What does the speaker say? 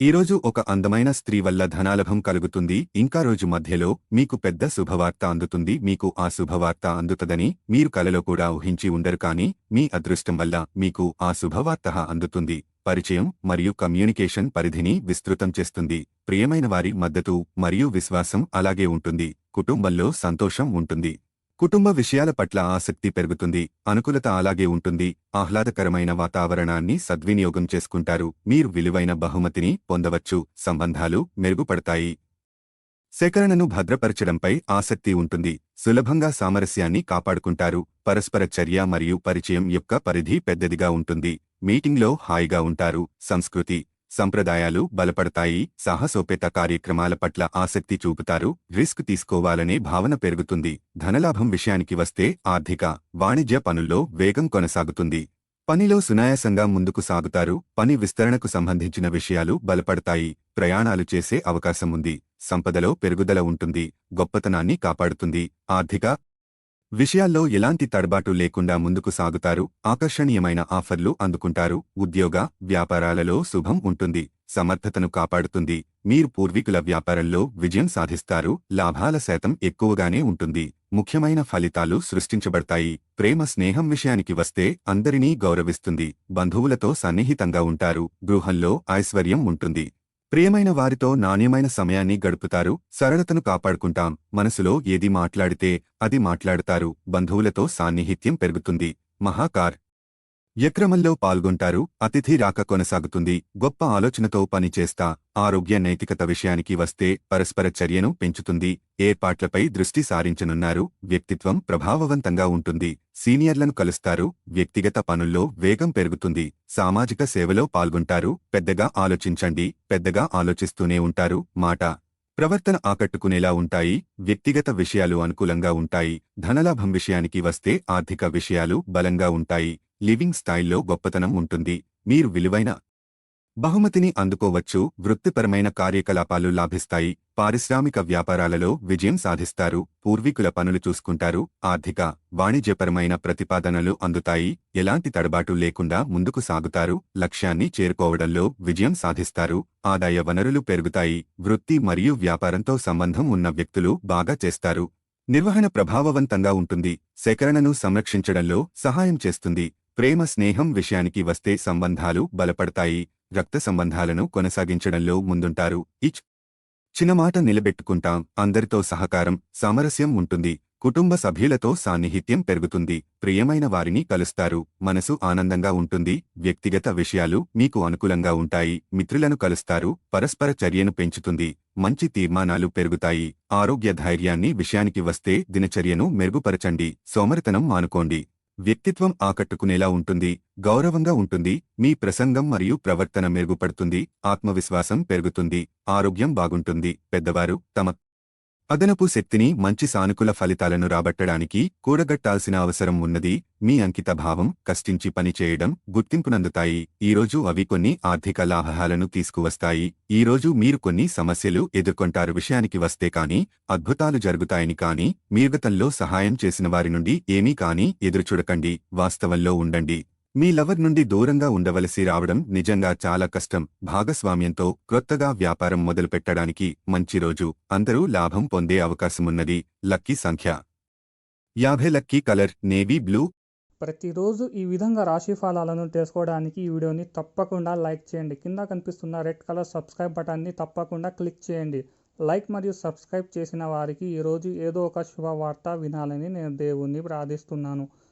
ఈరోజు ఒక అందమైన స్త్రీ వల్ల ధనాలభం కలుగుతుంది. ఇంకా రోజు మధ్యలో మీకు పెద్ద శుభవార్త అందుతుంది. మీకు ఆ శుభవార్త అందుతదని మీరు కలలో కూడా ఊహించి ఉండరు కానీ మీ అదృష్టం వల్ల మీకు ఆ శుభవార్త అందుతుంది. పరిచయం మరియు కమ్యూనికేషన్ పరిధిని విస్తృతం చేస్తుంది. ప్రియమైన వారి మద్దతు మరియు విశ్వాసం అలాగే ఉంటుంది. కుటుంబంలో సంతోషం ఉంటుంది. కుటుంబ విషయాల పట్ల ఆసక్తి పెరుగుతుంది అనుకూలత అలాగే ఉంటుంది ఆహ్లాదకరమైన వాతావరణాన్ని సద్వినియోగం చేసుకుంటారు మీరు విలువైన బహుమతిని పొందవచ్చు సంబంధాలు మెరుగుపడతాయి. సేకరణను భద్రపరచడంపై ఆసక్తి ఉంటుంది సులభంగా సామరస్యాన్ని కాపాడుకుంటారు పరస్పర చర్య మరియు పరిచయం యొక్క పరిధి పెద్దదిగా ఉంటుంది మీటింగ్లో హాయిగా ఉంటారు సంస్కృతి సంప్రదాయాలు బలపడతాయి సాహసోపేత కార్యక్రమాల పట్ల ఆసక్తి చూపుతారు రిస్క్ తీసుకోవాలనే భావన పెరుగుతుంది. ధనలాభం విషయానికి వస్తే ఆర్థిక వాణిజ్య పనుల్లో వేగం కొనసాగుతుంది. పనిలో సునాయాసంగా ముందుకు సాగుతారు పని విస్తరణకు సంబంధించిన విషయాలు బలపడతాయి ప్రయాణాలు చేసే అవకాశం ఉంది సంపదలో పెరుగుదల ఉంటుంది గొప్పతనాన్ని కాపాడుతుంది ఆర్థిక విషయాల్లో ఎలాంటి తడబాటు లేకుండా ముందుకు సాగుతారు ఆకర్షణీయమైన ఆఫర్లు అందుకుంటారు ఉద్యోగ వ్యాపారాలలో శుభం ఉంటుంది సమర్థతను కాపాడుతుంది మీరు పూర్వీకుల వ్యాపారంలో విజయం సాధిస్తారు లాభాల శాతం ఎక్కువగానే ఉంటుంది ముఖ్యమైన ఫలితాలు సృష్టించబడతాయి ప్రేమ స్నేహం విషయానికి వస్తే అందరినీ గౌరవిస్తుంది బంధువులతో సన్నిహితంగా ఉంటారు గృహంలో ఐశ్వర్యం ఉంటుంది ప్రియమైన వారితో నాణ్యమైన సమయాన్ని గడుపుతారు సరళతను కాపాడుకుంటాం. మనసులో ఏది మాట్లాడితే అది మాట్లాడతారు. బంధువులతో సాన్నిహిత్యం పెరుగుతుంది. మహాకార్ యక్రమంలో పాల్గొంటారు అతిథి రాక కొనసాగుతుంది. గొప్ప ఆలోచనతో పనిచేస్తా ఆరోగ్య నైతికత విషయానికి వస్తే పరస్పర చర్యను పెంచుతుంది. ఏర్పాట్లపై దృష్టి సారించనున్నారు వ్యక్తిత్వం ప్రభావవంతంగా ఉంటుంది. సీనియర్లను కలుస్తారు వ్యక్తిగత పనుల్లో వేగం పెరుగుతుంది. సామాజిక సేవలో పాల్గొంటారు పెద్దగా ఆలోచించండి పెద్దగా ఆలోచిస్తూనే ఉంటారు. మాట ప్రవర్తన ఆకట్టుకునేలా ఉంటాయి వ్యక్తిగత విషయాలు అనుకూలంగా ఉంటాయి. ధనలాభం విషయానికి వస్తే ఆర్థిక విషయాలు బలంగా ఉంటాయి. లివింగ్ స్టైల్లో గొప్పతనం ఉంటుంది. మీరు విలువైన బహుమతిని అందుకోవచ్చు. వృత్తిపరమైన కార్యకలాపాలు లాభిస్తాయి. పారిశ్రామిక వ్యాపారాలలో విజయం సాధిస్తారు. పూర్వీకుల పనులు చూసుకుంటారు. ఆర్థిక వాణిజ్యపరమైన ప్రతిపాదనలు అందుతాయి. ఎలాంటి తడబాటు లేకుండా ముందుకు సాగుతారు. లక్ష్యాన్ని చేరుకోవడంలో విజయం సాధిస్తారు. ఆదాయ వనరులు పెరుగుతాయి. వృత్తి మరియు వ్యాపారంతో సంబంధం ఉన్న వ్యక్తులు బాగా చేస్తారు. నిర్వహణ ప్రభావవంతంగా ఉంటుంది. సేకరణను సంరక్షించడంలో సహాయం చేస్తుంది. ప్రేమ స్నేహం విషయానికి వస్తే సంబంధాలు బలపడతాయి. రక్త సంబంధాలను కొనసాగించడంలో ముందుంటారు. ఇచ్ చిన్నమాట నిలబెట్టుకుంటాం. అందరితో సహకారం సామరస్యం ఉంటుంది. కుటుంబ సభ్యులతో సాన్నిహిత్యం పెరుగుతుంది. ప్రియమైన వారిని కలుస్తారు. మనసు ఆనందంగా ఉంటుంది. వ్యక్తిగత విషయాలు మీకు అనుకూలంగా ఉంటాయి. మిత్రులను కలుస్తారు. పరస్పర చర్యను పెంచుతుంది. మంచి తీర్మానాలు పెరుగుతాయి. ఆరోగ్య ధైర్యాన్ని విషయానికి వస్తే దినచర్యను మెరుగుపరచండి. సోమరితనం మానుకోండి. వ్యక్తిత్వం ఆకట్టుకునేలా ఉంటుంది గౌరవంగా ఉంటుంది మీ ప్రసంగం మరియు ప్రవర్తన మెరుగుపడుతుంది ఆత్మవిశ్వాసం పెరుగుతుంది ఆరోగ్యం బాగుంటుంది. పెద్దవారు తమ అదనపు శక్తిని మంచి సానుకూల ఫలితాలను రాబట్టడానికి కూడగట్టాల్సిన అవసరం ఉన్నది మీ అంకితభావం కష్టించి పనిచేయడం గుర్తింపునందుతాయి. ఈరోజు అవి కొన్ని ఆర్థిక లాభాలను తీసుకువస్తాయి. ఈరోజు మీరు కొన్ని సమస్యలు ఎదుర్కొంటారు విషయానికి వస్తే కాని అద్భుతాలు జరుగుతాయని కానీ మీర్గతంలో సహాయం చేసిన వారి నుండి ఏమీ కానీ ఎదురుచూడకండి. వాస్తవంలో ఉండండి. మీ లవర్ నుండి దూరంగా ఉండవలసి రావడం నిజంగా చాలా కష్టం. భాగస్వామ్యంతో క్రొత్తగా వ్యాపారం మొదలుపెట్టడానికి మంచి రోజు అందరూ లాభం పొందే అవకాశమున్నది. లక్కీ సంఖ్య. యాభై లక్కీ కలర్ నేవీ బ్లూ. ప్రతిరోజు ఈ విధంగా రాశి ఫలాలను తెలుసుకోవడానికి ఈ వీడియోని తప్పకుండా లైక్ చేయండి. కింద కనిపిస్తున్న రెడ్ కలర్ సబ్స్క్రైబ్ బటన్ని తప్పకుండా క్లిక్ చేయండి. లైక్ మరియు సబ్స్క్రైబ్ చేసిన వారికి ఈరోజు ఏదో ఒక శుభవార్త వినాలని నేను దేవుణ్ణి ప్రార్థిస్తున్నాను.